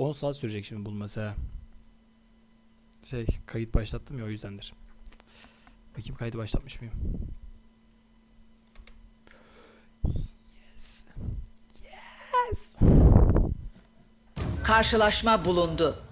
10 saat sürecek şimdi bulması ha. Şey kayıt başlattım ya o yüzdendir. Bakayım kaydı başlatmış mıyım? Yes. Yes. Karşılaşma bulundu.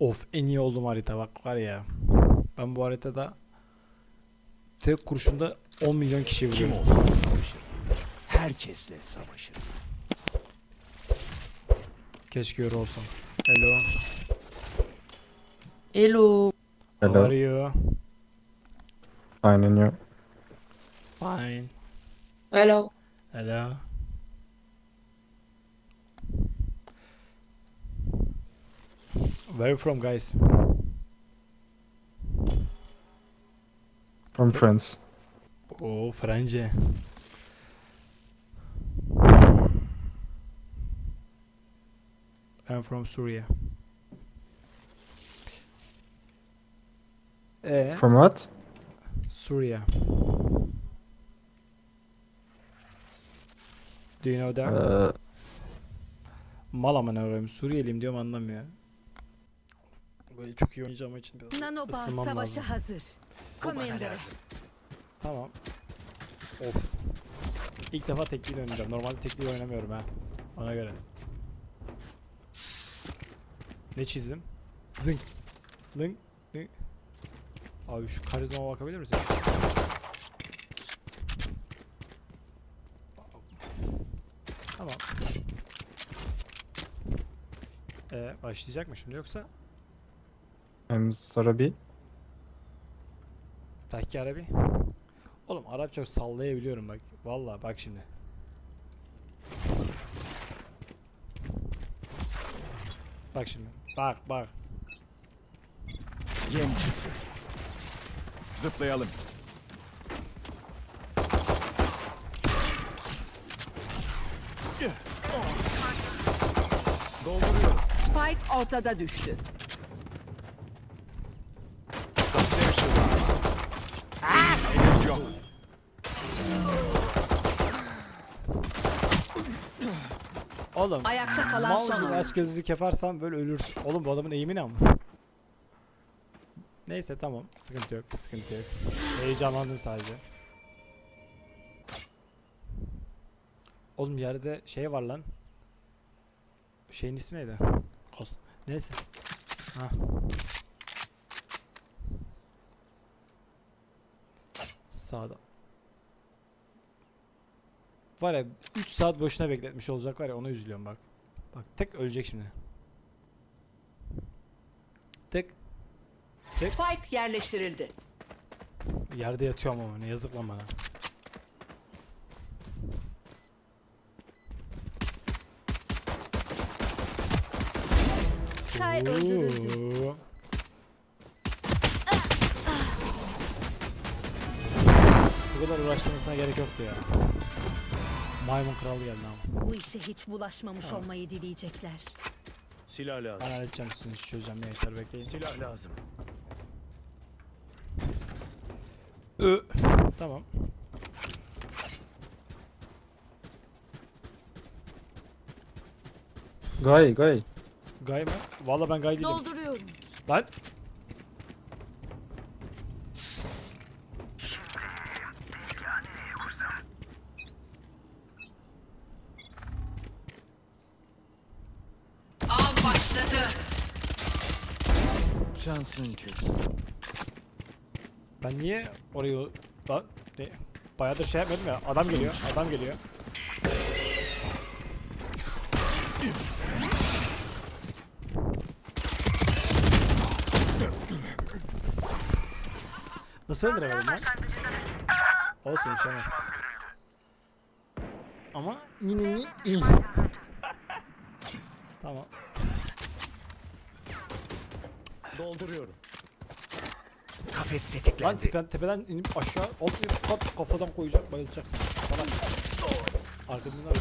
Of en iyi olduğum harita bak var ya. Ben bu haritada tek kurşunda 10 milyon kişi Kim vuruyorum. olsa savaşır. Herkesle savaşır. Keşke yürü olsam. Hello. Hello. How Hello. are you? Fine, and you? Fine. Hello. Hello. Where you from guys? From France. Oh, Frence. I'm from Syria. Eh, From what? Syria. Do you know that? Uh, Mal amına koyayım. Suriyeliyim diyorum anlamıyor. Böyle çok iyi oynayacağım için biraz Nanobot ısınmam savaşa lazım. hazır. Commander. Tamam. Of. İlk defa tekliyle oynayacağım. Normalde tekliyle oynamıyorum ha. Ona göre. Ne çizdim? Zınk. Lınk. Lınk. Abi şu karizmama bakabilir misin? Tamam. Ee, başlayacak mı şimdi yoksa? I'm Sarabi. Tahki Arabi. Oğlum Arap çok sallayabiliyorum bak. Vallahi bak şimdi. Bak şimdi. Bak bak. Yem çıktı. Zıplayalım. Dolduruyorum. Spike ortada düştü. Sahte ışınlar. Henüz yok. Oğlum. Ayakta kalan mal son gibi oyuncu. aç yaparsan böyle ölürsün. Oğlum bu adamın eğimi ne ama? Neyse tamam. Sıkıntı yok. Sıkıntı yok. Heyecanlandım sadece. Oğlum yerde şey var lan. Şeyin ismi neydi? Kos Neyse. Ha. Sağda. Var ya 3 saat boşuna bekletmiş olacak var ya ona üzülüyorum bak. Bak tek ölecek şimdi. Tek Tek- Spike yerleştirildi. yerde yatıyorum ama ne yazık lan bana. Sky öldürüldü. Bu kadar uğraştırmasına gerek yoktu ya. Maymun kralı geldi ama. Bu işe hiç bulaşmamış olmayı dileyecekler. Silah lazım. Ben halledeceğim sizin işi çözeceğim gençler bekleyin. Silah lazım. Ö. Tamam. Guy, guy. Gay mı? Valla ben gay değilim. Dolduruyorum. Lan. Av başladı. Şansın kötü. Ben niye orayı lan ne? Bayağıdır şey yapmadım ya. Adam geliyor. Adam geliyor. Nasıl öldüremedim lan? Olsun şey olmaz. Ama yine ni iyi. tamam. Dolduruyorum. Kafes Lan tetiklendi. tepeden, tepeden inip aşağı alt bir kat kafadan koyacak bayılacaksın. Falan. Arkamdan öldüm.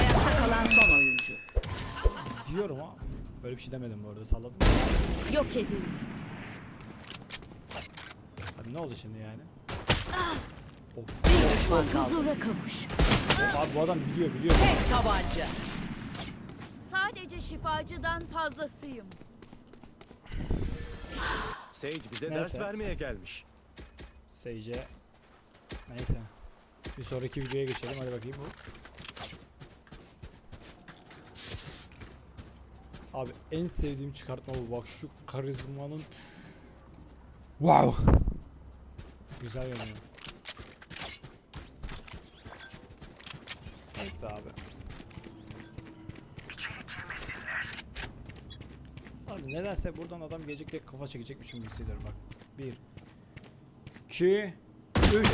Ayakta kalan son oyuncu. Diyorum ama böyle bir şey demedim bu arada salladım. Yok edildi. Hadi ne oldu şimdi yani? Bir düşman kaldı. Huzura kavuş. Abi bu adam biliyor biliyor. Tek tabanca. Sadece şifacıdan fazlasıyım. Sage bize Neyse. ders vermeye gelmiş. Sage'e. Neyse. Bir sonraki videoya geçelim. Hadi bakayım bu. Abi en sevdiğim çıkartma bu. Bak şu karizmanın Wow. Güzel görünüyor. Neyse abi. Nedense buradan adam gelecek diye kafa çekecekmişim gibi hissediyorum bak. Bir. 2 3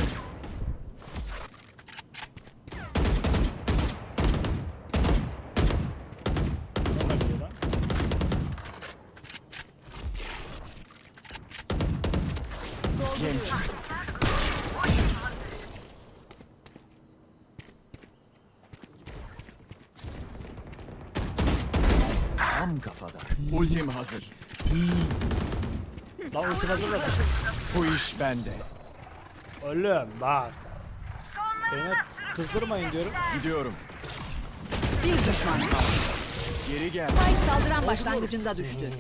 Ne var burada? Yem çıktı. Tam kafada. Ultim hazır. Lan ulti hazır da Bu iş bende. Oğlum bak. Beni kızdırmayın diyorum. Gidiyorum. Bir düşman kaldı. Geri gel. Spike saldıran başlangıcında düştü.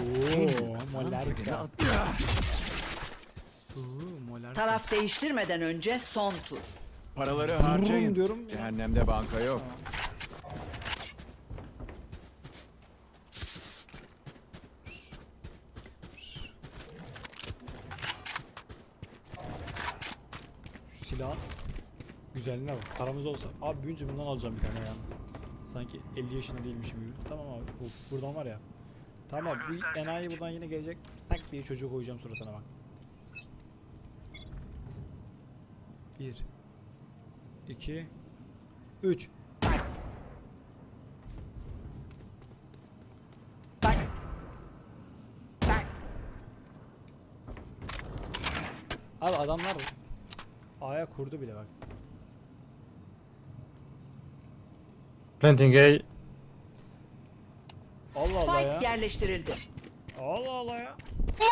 Oo, molarka. Taraf değiştirmeden önce son tur. Paraları harcayın. diyorum. Cehennemde banka yok. Bak. Paramız olsa. Abi büyünce bundan alacağım bir tane ya. Sanki 50 yaşında değilmişim gibi. Tamam abi. Of, buradan var ya. Tamam abi. Bu enayi buradan yine gelecek. Tak diye çocuğu koyacağım suratına bak. 1 2 3 Bak. Bak. Abi adamlar A'ya kurdu bile bak. Planting A. Allah Allah ya. Spike yerleştirildi. Allah Allah ya.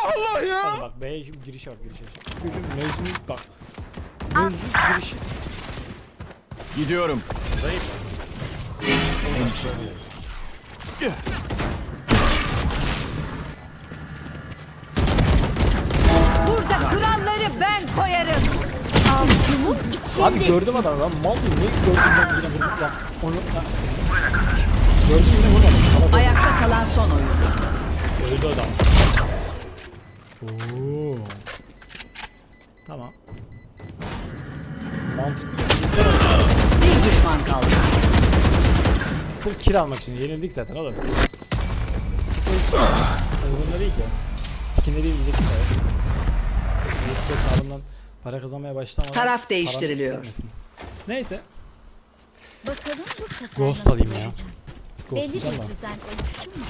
Allah ya. Hadi bak B'ye şimdi girişe bak girişe. Çocuğun mevzunu bak. Mevzu girişi. Gidiyorum. Burada İçindesin. Abi gördüm adamı lan mal mıyım? Ne gördüm ben yine vurdum lan. Onu lan. Gördüm yine vurmadım. Salak Ayakta kalan son oyuncu. öldü adam. Oo. Tamam. Mantıklı bir şey. Bir düşman kaldı. Sırf kill almak için yenildik zaten oğlum. Umurumda değil ki. Skinleri izleyecek bir şey. Para kazanmaya başlamadan Taraf param değiştiriliyor. Neyse. Bakalım bu sefer Ghost nasıl alayım ya. olacak? Ghost Belli bir güzel lan. düzen oluştu mu?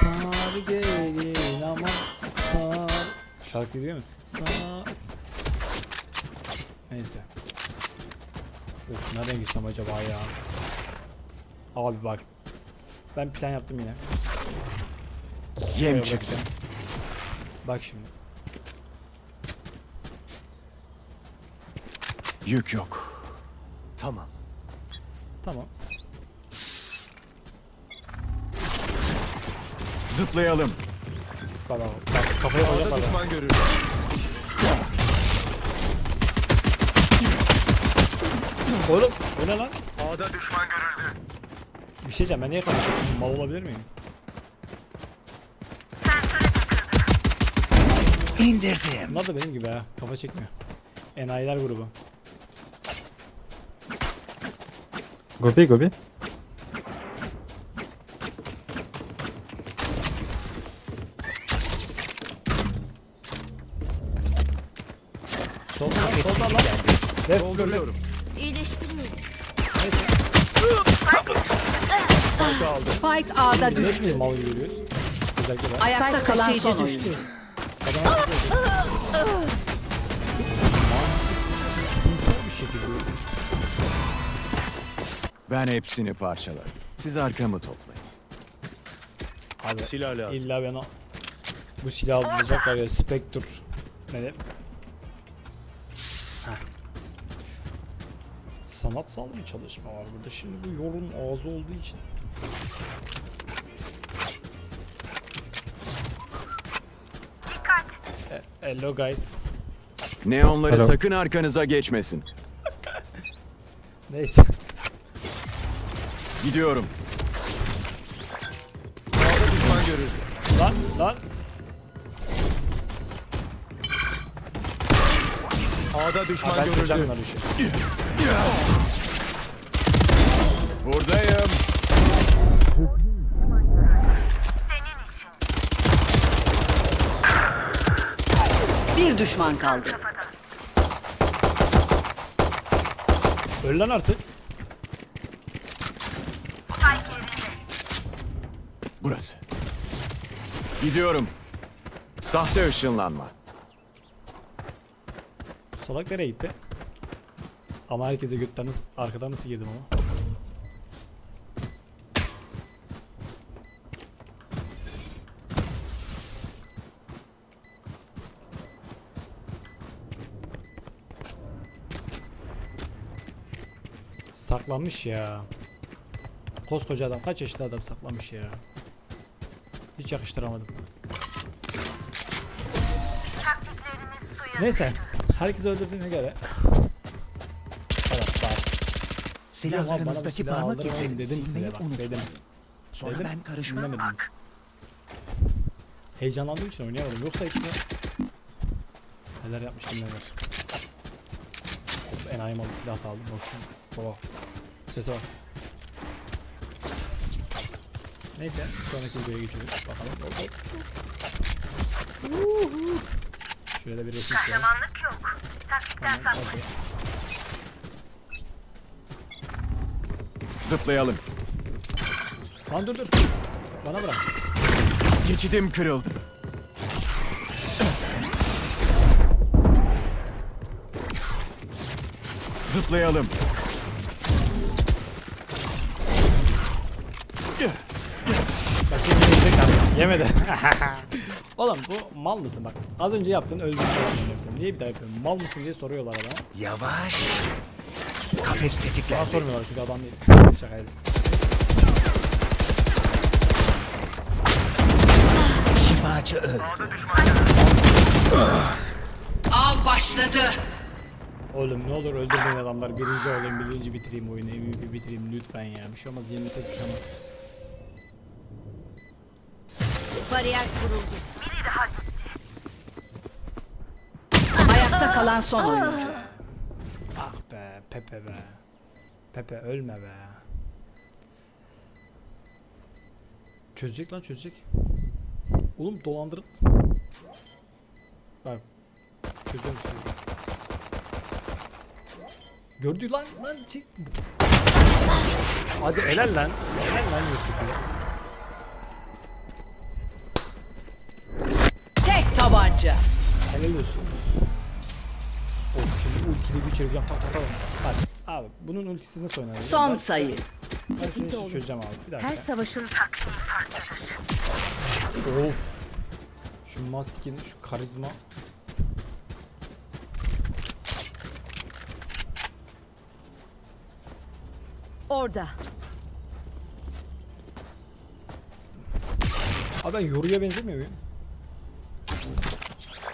Sar gelin ama sar. Şarkı biliyor musun? Sar. Neyse. Of nereden gitsem acaba ya? Abi bak. Ben plan yaptım yine. Şuraya Yem çıktı. bırakacağım. Bak şimdi. Yük yok. Tamam. Tamam. Zıplayalım. Bak bak. Bak kafaya Orada koyacak bak. düşman görüldü. Oğlum o ne lan? A'da düşman görüldü. Bir şey diyeceğim ben niye konuşuyorum? Mal olabilir miyim? İndirdim. Bunlar da benim gibi ha. Kafa çekmiyor. Enayiler grubu. Gobi gobi. Solda lan solda lan. Def Dolduruyorum. İyileştiriyorum. Spike A'da Ne düştü. bileyim mal gibi yürüyoruz. Özellikle ben. Ayakta kalan son oyuncu. Bir şekilde. Ben hepsini parçalarım. Siz arkamı toplayın. Abi Silah lazım. illa bana bu silah alacaklar ya Spectre ne de Heh. Sanatsal bir çalışma var burada. Şimdi bu yorum ağzı olduğu için Hello guys. Neonları Hello. sakın arkanıza geçmesin. Neyse. Gidiyorum. A'da düşman görüldü. lan lan. A'da Ha, düşman ben çözeceğim görüldü. bunları işi. Buradayım. Bir düşman kaldı. Öl lan artık. Burası. Gidiyorum. Sahte ışınlanma. Salak nereye gitti? Ama herkese götten nasıl, arkadan nasıl girdim ama? Saklanmış ya. Koskoca adam kaç yaşında adam saklanmış ya. Hiç yakıştıramadım. Neyse. Herkes öldürdüğüne göre. Silahlarınızdaki silah parmak izlerini dedim size silmeyi bak, unutmayın. dedim. Sonra Dedim, ben karışmam. Heyecanlandığım için oynayamadım. Yoksa hepsine neler yapmıştım neler. Of, enayi malı silah da aldım. Bak şimdi. Baba. Sese bak. Neyse. Sonraki videoya geçiyoruz. Bakalım. Da bir resim koyalım. Tamam, okey. Zıplayalım. Lan dur dur. Bana bırak. Geçidim kırıldı. Zıplayalım. Yemedi. Oğlum bu mal mısın bak. Az önce yaptın öldürdün sen. Niye bir daha yapıyorsun? Mal mısın diye soruyorlar adama. Yavaş. Kafes tetiklendi. sormuyorlar çünkü adam değil. Şakaydı. Şifacı öldü. Av başladı. Oğlum ne olur öldürmeyin adamlar. Birinci olayım, birinci bitireyim oyunu. MVP bitireyim lütfen ya. Bir şey olmaz, yenilsek bir şey olmaz. Bariyer kuruldu. Ayakta kalan son oyuncu. Ah be, Pepe be. Pepe ölme be. Çözecek lan çözecek. Oğlum dolandırın. Bak. Çözüyorum şimdi. Gördü lan lan çek. Hadi helal lan. Helal lan Yusuf tabanca. Helal olsun. Of şimdi ultiyle bir çevireceğim. Tak tak tak. Bak abi bunun ultisi nasıl oynanır? Son Ben- sayı. Ben seni şimdi çözeceğim abi. Bir Her dakika. savaşın Of. Şu maskenin şu karizma. orada. Abi ben yoruya benzemiyor muyum?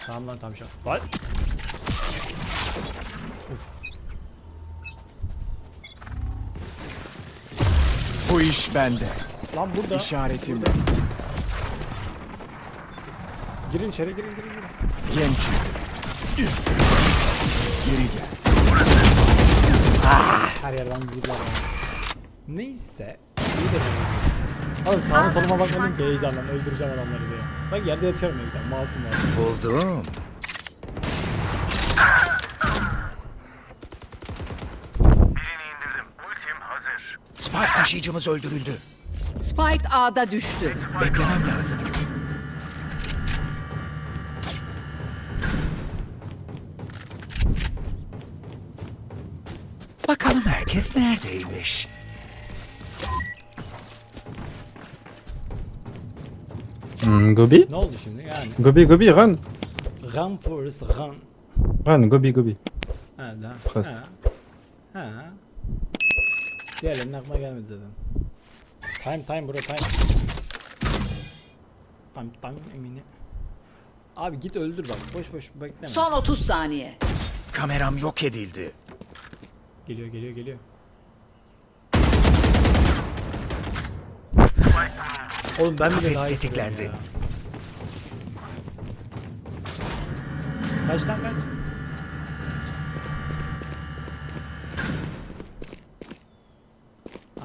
Tamam lan tamam şu an. Lan. Uf. Bu iş bende. Lan burada. İşaretim Girin içeri girin girin girin. yem çıktı. Geri gel. Her yerden bana. Neyse. İyi de Oğlum sağına soluma bakmadım ki heyecandan öldüreceğim adamları diye. Bak yerde yatıyorum ne güzel masum masum. Buldum. Birini indirdim. Ultim hazır. Spike taşıyıcımız öldürüldü. Spike A'da düştü. Beklemem lazım. Bakalım herkes neredeymiş? Gobi? Ne oldu şimdi yani? Gobi, Gobi, run. Run Forest run. Run, Gobi, Gobi. Ha da. Fast. Ha. Ha. Diğerlerinin aklıma gelmedi zaten. Time time bro time. Time time emini. Abi git öldür bak. Boş boş bekleme. Son 30 saniye. Kameram yok edildi. Geliyor geliyor geliyor. Oğlum ben bile Kafes daha iyi tetiklendi. ya. Kaç lan kaç?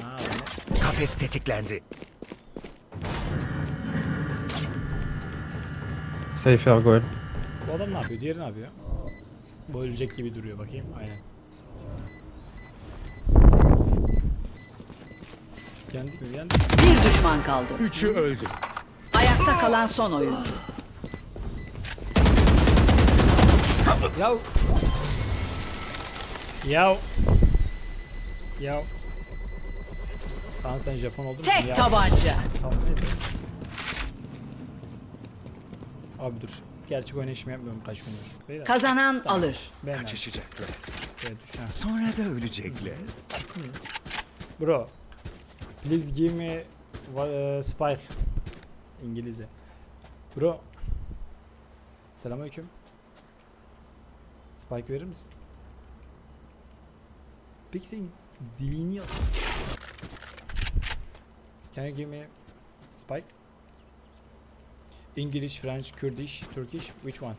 Aa. Kafes tetiklendi. Safe air goal. Bu adam ne yapıyor? Diğeri ne yapıyor? Bu ölecek gibi duruyor bakayım. Aynen. Yendik mi? Yendik. Bir düşman kaldı. Üçü öldü. Ayakta kalan son oyuncu. Yav. Yav. Yav. Kaan sen Japon oldun mu? Tek Yav. tabanca. Tamam neyse. Abi dur. Gerçek oynayışımı yapmıyorum kaç gündür. Beyler. Kazanan alır. Ben abi. Kaçışacaklar. Şuraya düş, ha. Sonra da ölecekler. Bro. Please give me wa- uh, spike. İngilizce. Bro. Selamünaleyküm. Spike verir misin? Peki senin dilini. Can you give me spike? English, French, Kurdish, Turkish, which one?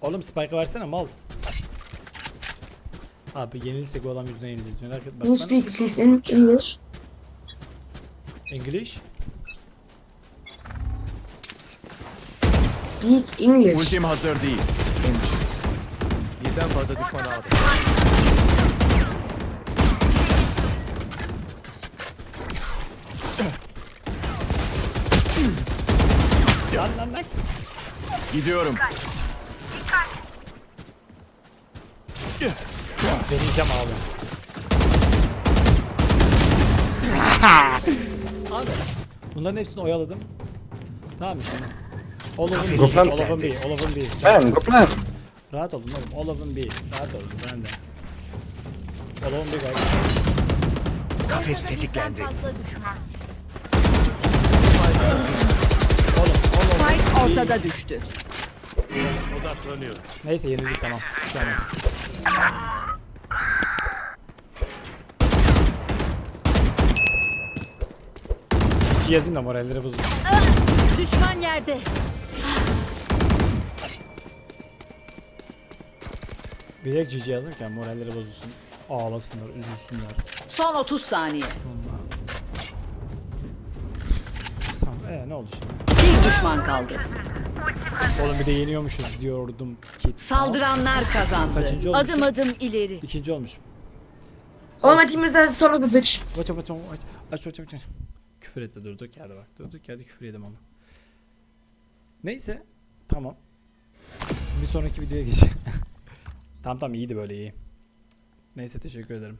Oğlum spike'ı versene mal. Abi yenilirsek o adam yüzüne yenileceğiz merak etme. You Bak, speak please in English. English? Speak English. Ultim hazır değil. Birden fazla düşman aldı. Lan lan lan. Gidiyorum. Deneyeceğim abi. abi bunların hepsini oyaladım. Tamam şimdi? All of them Kafes B, all of them. B, all of them B. Plan, go plan. Rahat olun oğlum, all of them B. Rahat olun, ben de. All of them B. Kafes tetiklendi. Fazla düşman. Oğlum, them Spike ortada düştü. Odaklanıyor. Neyse yenildik tamam. Bir şey olmaz. Çiçi yazayım da moralleri bozulsun. Düşman yerde. Bilek cici yazdım ki moralleri bozulsun. Ağlasınlar, üzülsünler. Son 30 saniye. Tamam, ee, ne oldu şimdi? Bir düşman kaldı. Oğlum bir de yeniyormuşuz diyordum ki. Saldıranlar kazandı. Kaçıncı olmuşum? Adım adım ileri. İkinci olmuşum. Oh, my team is a son of a bitch. Aç aç aç aç aç aç. Küfür etti durduk yerde bak. Durduk yerde küfür yedim ama. Neyse. Tamam. Bir sonraki videoya geçelim. tamam tamam iyiydi böyle iyi. Neyse teşekkür ederim.